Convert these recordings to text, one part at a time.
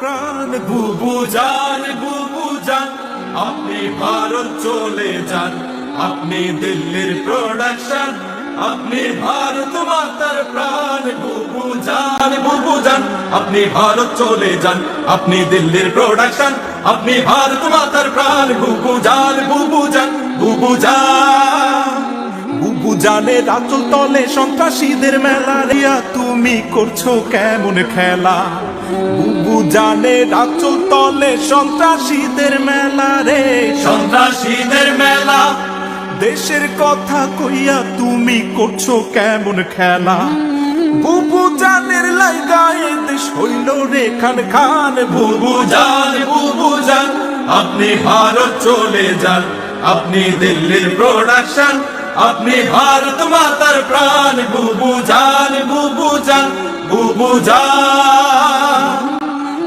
প্রাণ, বুবু জান বুবু জান আপনি ভারত চলে যান। আপনি দিল্লির প্রোডাকশন আপনি ভারত মাতার প্রাণ, বুবু জান বুবু জান আপনি ভারত চলে যান। আপনি দিল্লির প্রোডাকশন আপনি ভারত মাতার প্রাণ, বুবু জান বুবু জান বুবু তলে সন্ত্রাসীদের তুমি করছ কেমন খেলা? জানে রাচল তলে সন্ত্রাসীদের মেলা রে। সন্ত্রাসীদের মেলা। দেশের কথা কইয়া তুমি করছ কেমন খেলা? বুবু জানের লাইগায়ে দেশ হইল রে খান খান। বুবু জান বুবু জান আপনি ভারত চলে যান। আপনি দিল্লির প্রোডাকশন আপনি ভারত মাতার প্রাণ। বুবু জান বুবু জান বুবু জান।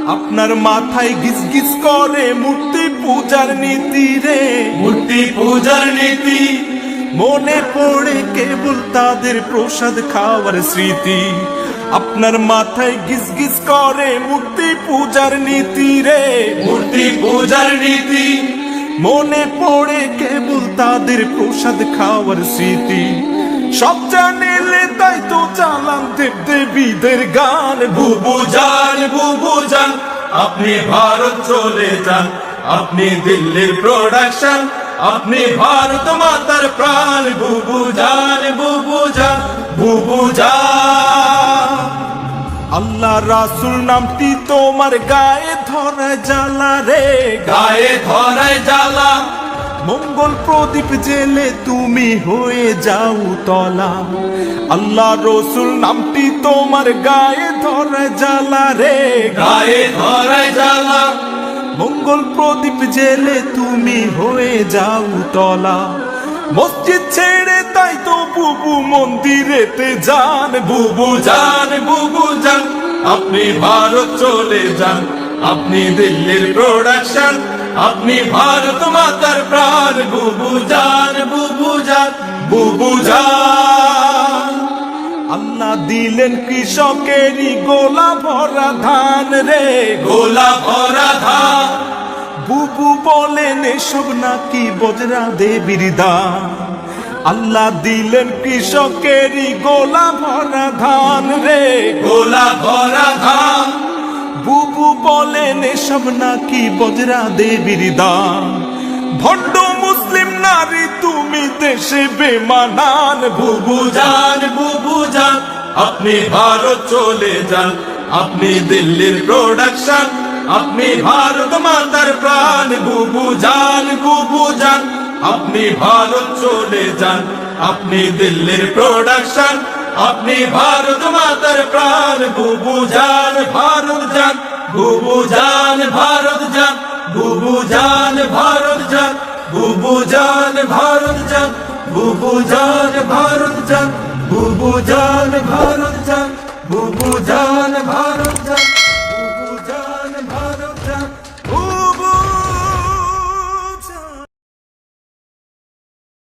আপনার মাথায় গিজ গিজ করে মূর্তি পূজার নীতি রে। মূর্তি পূজার নীতি। মনে পড়ে কেবল তাদের প্রসাদ খাওয়ার স্মৃতি। আপনার মাথায় গিজ গিজ করে মূর্তি পূজার নীতি রে। মূর্তি পূজার নীতি। মনে পড়ে কেবল তাদের প্রসাদ খাওয়ার স্মৃতি। সব জানিলে তাই তো চালাম দেব দেবীদের গান। বুবু জান বুবু জান আপনি ভারত চলে যান। আপনি দিল্লির প্রোডাকশন আপনি ভারত মাতার প্রাণ। বুবু জান বুবু জান বুবু আল্লাহ রাসুল নামটি তোমার গায়ে ধরে জ্বালা রে। গায়ে ধরে জ্বালা মঙ্গল প্রদীপ জেলে তুমি হয়ে যাও তলা। আল্লাহ রসুল নামটি তোমার গায়ে ধরে জ্বালা রে। গায়ে ধরে জ্বালা। মঙ্গল প্রদীপ জেলে তুমি হয়ে যাও তলা। মসজিদ ছেড়ে তাই তো বুবু মন্দিরেতে যান। বুবু যান বুবু যান। আপনি ভারত চলে যান। আপনি দিল্লির প্রোডাকশন আপনি ভারত মাতার প্রাণ বুবু যান বুবু যান বুবু যান। আল্লাহ দিলেন কৃষকেরই গোলা ভরা ধান রে। গোলা ভরা ধান। বুবু বলেন এসব নাকি বজরা দেবীর দান। আল্লাহ দিলেন কৃষকেরই গোলা ভরা ধান রে। গোলা ভরা ধান। বুবু বলেন, এসব নাকি বজরা দেবীর দান? ভণ্ড মুসলিম নারী, তুমি দেশে বেমানান। বুবু যান বুবু যান আপনি ভারত চলে যান। আপনি দিল্লির প্রোডাকশন আপনি ভারত মাতার প্রাণ। বুবু যান বুবু যান আপনি ভারত চলে যান। আপনি দিল্লির প্রোডাকশন আপনি ভারত মাতার প্রাণ। বুবু যান ভারত যান। বুবু জান ভারত যান বুবু জান ভারত যান বুবু জান ভারত যান বুবু জান ভারত যান বুবু যান